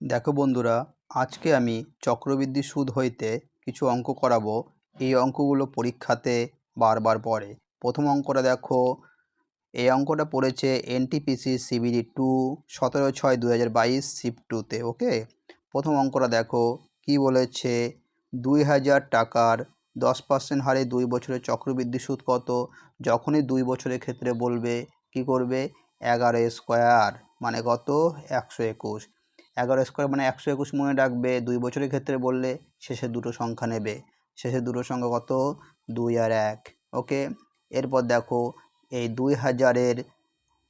দেখো বন্ধুরা, আজকে আমি চক্রবৃদ্ধি সুদ হইতে কিছু অঙ্ক করাবো। এই অঙ্কগুলো পরীক্ষাতে বারবার পড়ে। প্রথম অঙ্কটা দেখো, এই অঙ্কটা পড়েছে এনটিপিসি সিবিডি টু সতেরো ছয় দু হাজার বাইশ শিফট টুতে ওকে প্রথম অঙ্কটা দেখো, কি বলেছে? দুই হাজার টাকার দশ পার্সেন্ট হারে দুই বছরের চক্রবৃদ্ধি সুদ কত? যখনই দুই বছরের ক্ষেত্রে বলবে, কি করবে? এগারো স্কোয়ার মানে কত? একশো একুশ। এগারো স্কোয়ার মানে একশো একুশ মনে রাখবে, দুই বছরের ক্ষেত্রে বললে শেষে দুটো সংখ্যা নেবে। শেষে দুটো সংখ্যা কত? দুই আর এক ওকে এরপর দেখো, এই দুই হাজারের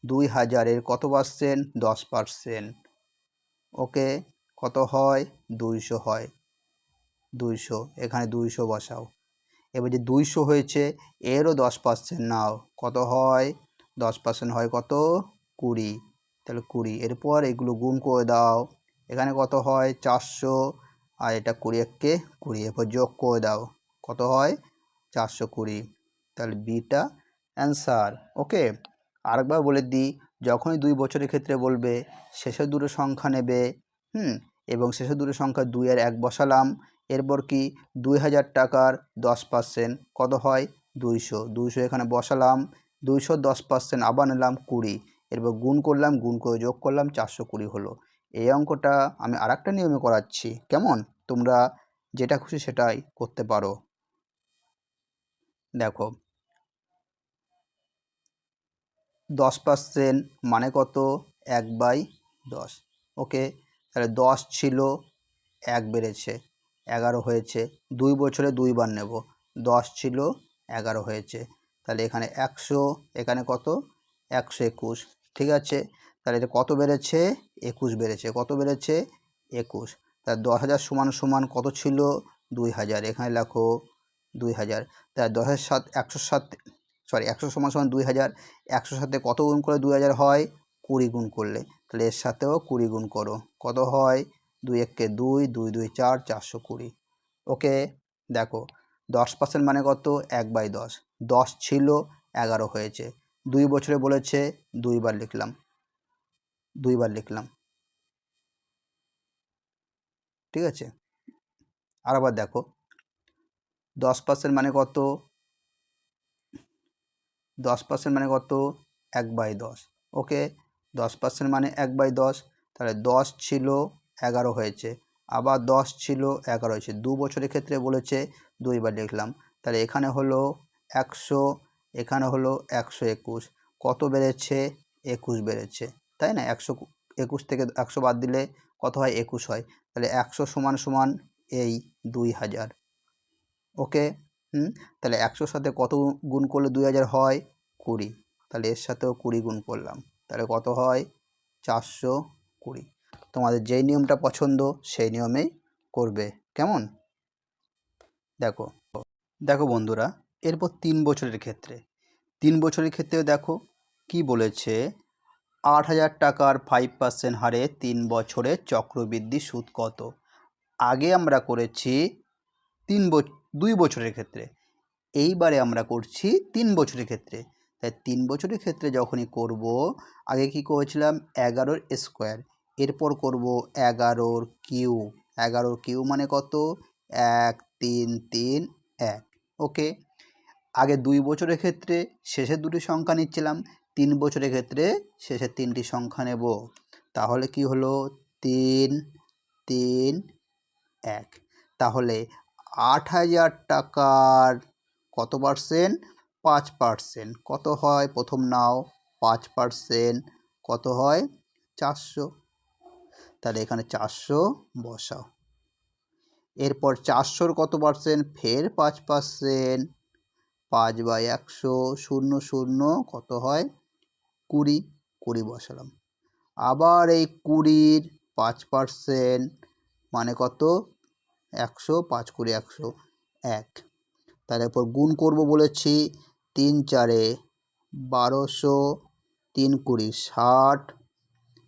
দুই হাজারের কত পার্সেন্ট দশ পার্সেন্ট ওকে কত হয়? দুইশো হয়। দুইশো, এখানে দুইশো বসাও। এবার যে দুইশো হয়েছে, এরও দশ পার্সেন্ট নাও। কত হয়? দশ পার্সেন্ট হয় কত? কুড়ি। তাহলে কুড়ি। এরপর এগুলো গুণ করে দাও। এখানে কত হয়? চারশো। আর এটা কুড়ি এককে কুড়ি। এরপর যোগ করে দাও। কত হয়? চারশো কুড়ি। তাহলে বিটা অ্যান্সার ওকে আরেকবার বলে দিই, যখনই দুই বছরের ক্ষেত্রে বলবে, শেষের দুটো সংখ্যা নেবে, হুম? এবং শেষের দুটো সংখ্যা দুই আর এক বসালাম, এরপর কি? দুই হাজার টাকার দশ পার্সেন্ট কত হয়? দুইশো। দুইশো এখানে বসালাম, দুইশো দশ পার্সেন্ট আবার নিলাম কুড়ি। এরপর গুণ করলাম, গুণ করে যোগ করলাম, চারশো কুড়ি হলো। এই অঙ্কটা আমি আর একটা নিয়মে করাচ্ছি। কেমন? তোমরা যেটা খুশি সেটাই করতে পারো। দেখো। দশ পার্সেন্ট মানে কত? এক বাই দশ। ওকে তাহলে দশ ছিল এক বেড়েছে। এগারো হয়েছে। দুই বছরে দুইবার নেব। দশ ছিল, এগারো হয়েছে। তাহলে এখানে একশো, এখানে কত? একশো একুশ। ঠিক আছে? তাহলে এটা কত বেড়েছে? একুশ বেড়েছে। কত বেড়েছে? একুশ। তার দশ হাজার সমান সমান কত ছিল? দুই হাজার। এখানে লেখো দুই হাজার। তাহলে দশের সাত একশো সাত সরি একশো সমান সমান দুই হাজার। একশোর সাথে কত গুণ করে দুই হাজার হয়? কুড়ি গুণ করলে। তাহলে এর সাথেও কুড়ি গুণ করো। কত হয়? দুই এককে দুই দুই দুই, চার, চারশো কুড়ি। ওকে? দেখো, দশ পার্সেন্ট মানে কত? এক বাই দশ। দশ ছিল, এগারো হয়েছে। দুই বছরে বলেছে, দুইবার লিখলাম। দুইবার লিখলাম। ঠিক আছে? আর আবার দেখো, দশ পার্সেন্ট মানে কত? দশ পার্সেন্ট মানে কত? এক বাই দশ। ওকে? দশ পার্সেন্ট মানে এক বাই দশ, তাহলে দশ ছিল এগারো হয়েছে। আবার দশ ছিল এগারো হয়েছে। দু বছরের ক্ষেত্রে বলেছে দুইবার লিখলাম। তাহলে এখানে হলো একশো, এখানে হলো একশো একুশ। কত বেড়েছে? একুশ বেড়েছে। তাই না? একশো একুশ থেকে একশো বাদ দিলে কত হয়? একুশ হয়। তাহলে একশো সমান সমান এই দুই হাজার। ওকে? হুম? তাহলে একশোর সাথে কত গুণ করলে দুই হাজার হয়? কুড়ি। তাহলে এর সাথেও কুড়ি গুণ করলাম। তাহলে কত হয়? চারশো কুড়ি। তোমাদের যেই নিয়মটা পছন্দ সেই নিয়মেই করবে। কেমন? দেখো দেখো বন্ধুরা, এরপর তিন বছরের ক্ষেত্রে। তিন বছরের ক্ষেত্রেও দেখো কি বলেছে? আট হাজার টাকার ফাইভ পার্সেন্ট হারে তিন বছরে চক্রবৃদ্ধি সুদ কত? আগে আমরা করেছি তিন দুই বছরের ক্ষেত্রে। এইবারে আমরা করছি তিন বছরের ক্ষেত্রে। তাই তিন বছরের ক্ষেত্রে যখনই করব, আগে কি করেছিলাম? এগারোর স্কোয়ার এরপর করব এগারোর কিউ এগারোর কিউ মানে কত? এক, তিন তিন, এক। ওকে? আগে দুই বছরের ক্ষেত্রে শেষের দুটি সংখ্যা নিচ্ছিলাম। তিন বছরের ক্ষেত্রে শেষের তিনটি সংখ্যা নেব। তাহলে কি হলো? তিন তিন, এক। তাহলে আট হাজার টাকার কত পার্সেন্ট পাঁচ পার্সেন্ট কত হয়? প্রথম নাও। পাঁচ পার্সেন্ট কত হয়? চারশো। তাহলে এখানে চারশো বসাও। এরপর চারশোর কত পার্সেন্ট ফের পাঁচ পার্সেন্ট পাঁচ বাই একশো। শূন্য শূন্য কত হয়? কুড়ি কুড়ি বসালাম। আবার এই কুড়ির পাঁচ পার্সেন্ট মানে কত? একশো, পাঁচ কুড়ি, একশো এক। তার গুণ করব বলেছি তিন চারে বারোশো তিন কুড়ি ষাট,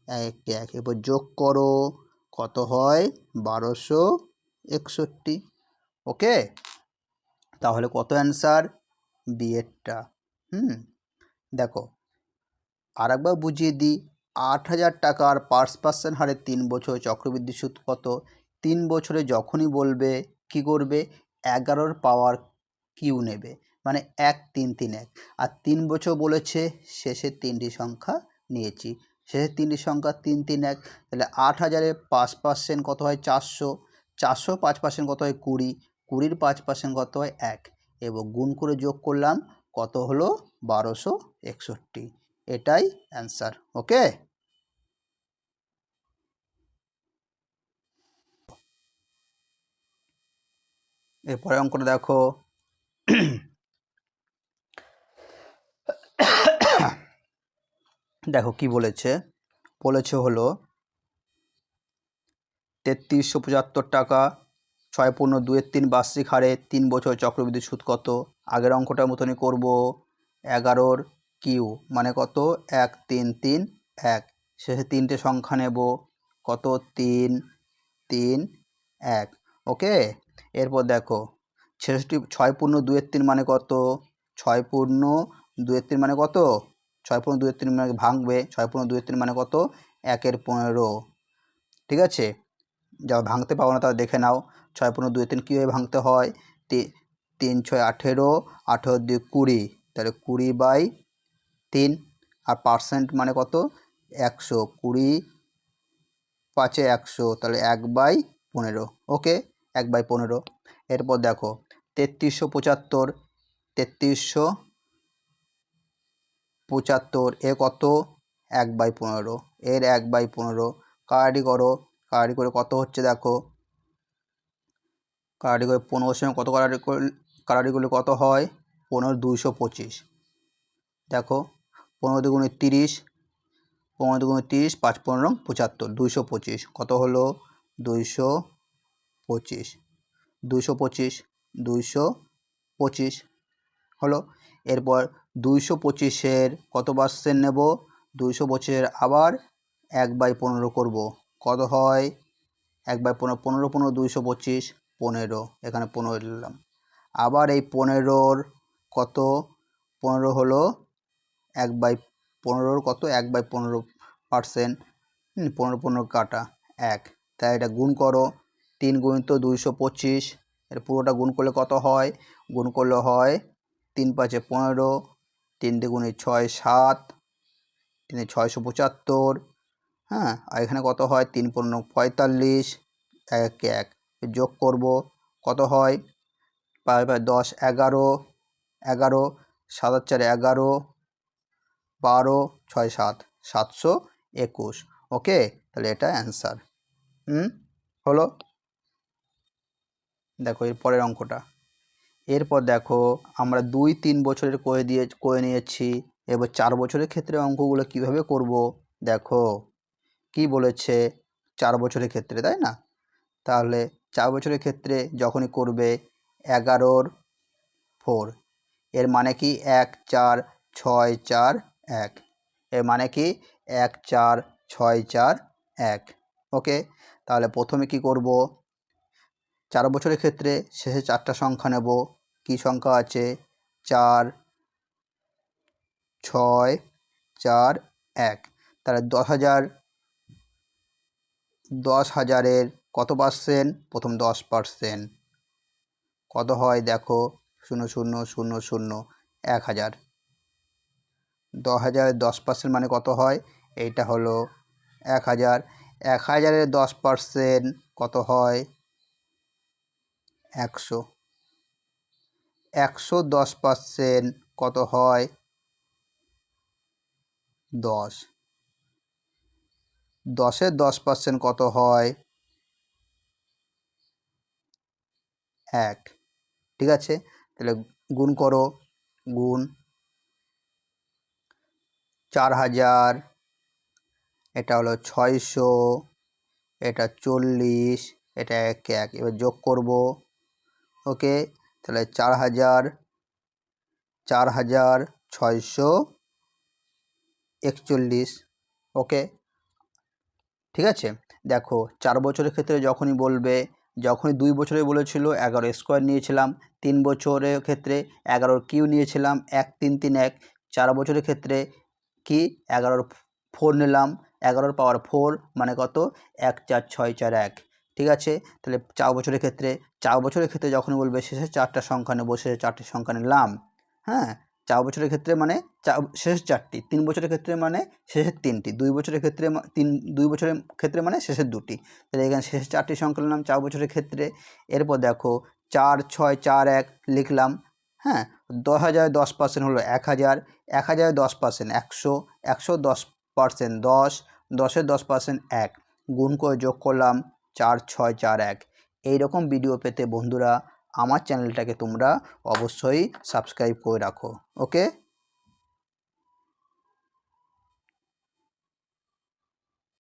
এক এক। এরপর যোগ করো, কত হয়? বারোশো একষট্টি। ওকে? তাহলে কত অ্যান্সার বিয়েরটা হুম? দেখো আর একবার বুঝিয়ে দিই, আট হাজার টাকার পাঁচ পার্সেন্ট হারে তিন বছর চক্রবৃদ্ধি সুদ কত? তিন বছরে যখনই বলবে, কি করবে? এগারোর পাওয়ার কিউ নেবে। মানে এক, তিন তিন, এক। আর তিন বছর বলেছে শেষের তিনটি সংখ্যা নিয়েছি। শেষের তিনটি সংখ্যা তিন তিন, এক। তাহলে আট হাজারে পাঁচ পার্সেন্ট কত হয়? চারশো। চারশো পাঁচ পার্সেন্ট কত হয়? কুড়ি। কুড়ির পাঁচ পার্সেন্ট কত হয়? এক। এবং গুণ করে যোগ করলাম, কত হলো? বারোশো একষট্টি। এটাই অ্যান্সার ওকে এরপরে অঙ্কটা দেখো। দেখো কি বলেছে। বলেছে হলো, তেত্রিশশো পঁচাত্তর টাকা, ছয় পূর্ণ দুয়ের তিন বার্ষিক হারে তিন বছর চক্রবৃদ্ধি সুদ কত? আগের অঙ্কটার মতনই করব। এগারোর কিউ মানে কত? এক, তিন তিন, এক। শেষে তিনটে সংখ্যা নেব। কত? তিন তিন, এক। ওকে? এরপর দেখো, ছেষট্টি, ছয় পূর্ণ দুয়ের তিন মানে কত? ছয় পূর্ণ দুয়ের তিন মানে কত? ছয় পূর্ণ দুয়ের তিন মানে ভাঙবে। ছয় পূর্ণ দুয়ের তিন মানে কত? একের পনেরো। ঠিক আছে? যা ভাঙতে পারো না তা দেখে নাও। ছয় পনেরো দুই তিন কীভাবে ভাঙতে হয়? তিন, ছয়, আঠেরো আঠেরো দুই কুড়ি। তাহলে কুড়ি বাই তিন আর পার্সেন্ট মানে কত? একশো কুড়ি পাঁচে একশো, তাহলে এক বাই পনেরো ওকে এক বাই পনেরো। এরপর দেখো, তেত্রিশশো পঁচাত্তর তেত্রিশশো পঁচাত্তর, এ কত? এক বাই পনেরো, এর এক বাই পনেরো। কারাটি করো কারাটি করে কত হচ্ছে দেখো? কারাটি করে পনেরোর সঙ্গে কত কারাটি কারাটি করলে কত হয়? পনেরো, দুইশো পঁচিশ। দেখো পনেরো দুগুণে তিরিশ, পনেরো দুগুণে তিরিশ, পাঁচ পনেরো, পঁচাত্তর, দুইশো পঁচিশ। কত হলো? দুইশো পঁচিশ। দুইশো পঁচিশ দুইশো পঁচিশ হলো। এরপর দুইশো পঁচিশের কত পার্সেন্ট নেব? দুইশো পঁচিশের আবার এক বাই পনেরো করব। কত হয়? এক বাই পনেরো পনেরো পনেরো, দুইশো পঁচিশ, পনেরো। এখানে পনেরো নিলাম আবার এই পনেরোর কত? পনেরো হলো এক বাই পনেরোর কত? এক বাই পনেরো পার্সেন্ট পনেরো পনেরো কাটা এক। তাই এটা গুণ করো, তিন গুণিত দুইশো পঁচিশ এটা পুরোটা গুণ করলে কত হয়? গুণ করলে হয় তিন পাঁচে পনেরো, তিন দুগুণে ছয় সাত, তিনে ছয়শো পঁচাত্তর হ্যাঁ আর এখানে কত হয়? তিন পনেরো পঁয়তাল্লিশ, এক এক। যোগ করব, কত হয়? পাঁচ পাঁচ দশ এগারো এগারো, সাত চার এগারো বারো, ছয়, সাত, সাতশো একুশ। ওকে, তাহলে এটা অ্যান্সার। হুম, হলো? দেখো, এর পরের অঙ্কটা। এরপর দেখো, আমরা দুই, তিন বছরের করে দিয়ে, করে নিয়েছি। এবার চার বছরের ক্ষেত্রে অঙ্কগুলো কীভাবে করব? দেখো, কি বলেছে চার বছরের ক্ষেত্রে, তাই না? তাহলে চার বছরের ক্ষেত্রে যখনই করবে এগারোর ফোর, এর মানে কি? এক, চার, ছয়, চার এক। এর মানে কি? এক, চার, ছয়, চার, এক। ওকে? তাহলে প্রথমে কি করব? চার বছরের ক্ষেত্রে শেষে চারটা সংখ্যা নেব। কি সংখ্যা আছে? চার, ছয়, চার, এক। তাহলে দশ হাজার, দশ হাজারের কত পার্সেন্ট প্রথম দশ পার্সেন্ট কত হয়? দেখো, শূন্য শূন্য শূন্য শূন্য, এক হাজার। দশ হাজারের দশ পার্সেন্ট মানে কত হয়? এইটা হলো এক হাজার। এক হাজারের দশ পার্সেন্ট কত হয়? একশো। একশো দশ পার্সেন্ট কত হয়? দশ। দশের দশ পার্সেন্ট কত হয়? এক। ঠিক আছে? তাহলে গুণ করো। গুণ চার হাজার, এটা হলো ছয়শো, এটা চল্লিশ, এটা এক এক, এবার যোগ করব, ওকে? তাহলে চার হাজার চার হাজার ছয়শো একচল্লিশ, ওকে? ঠিক আছে? দেখো, চার বছরের ক্ষেত্রে যখনই বলবে, যখনই দুই বছরে বলেছিল, এগারো স্কোয়ার নিয়েছিলাম, তিন বছরের ক্ষেত্রে এগারোর কিউ নিয়েছিলাম, এক, তিন তিন, এক, চার বছরের ক্ষেত্রে কি? এগারোর ফোর নিলাম। এগারোর পাওয়ার ফোর মানে কত? এক, চার, ছয়, চার, এক। ঠিক আছে? তাহলে চার বছরের ক্ষেত্রে, চার বছরের ক্ষেত্রে যখন বলবে শেষে চারটা সংখ্যা নেব, শেষে চারটি সংখ্যা নিলাম। হ্যাঁ? চার বছরের ক্ষেত্রে মানে চা শেষের চারটি। তিন বছরের ক্ষেত্রে মানে শেষের তিনটি। দুই বছরের ক্ষেত্রে তিন, দুই বছরের ক্ষেত্রে মানে শেষের দুটি। তাহলে এখানে শেষ চারটি সংখ্যা নিলাম, চার বছরের ক্ষেত্রে। এরপর দেখো, চার, ছয়, চার, এক লিখলাম। হ্যাঁ দশ হাজার দশ পার্সেন্ট হলো এক হাজার এক হাজার দশ পার্সেন্ট একশো একশো দশ পার্সেন্ট দশ, দশের দশ পার্সেন্ট এক। গুণ করে যোগ করলাম চার, ছয়, চার, এক। এই রকম ভিডিও পেতে বন্ধুরা, আমার চ্যানেলটাকে তোমরা অবশ্যই সাবস্ক্রাইব করে রাখো ওকে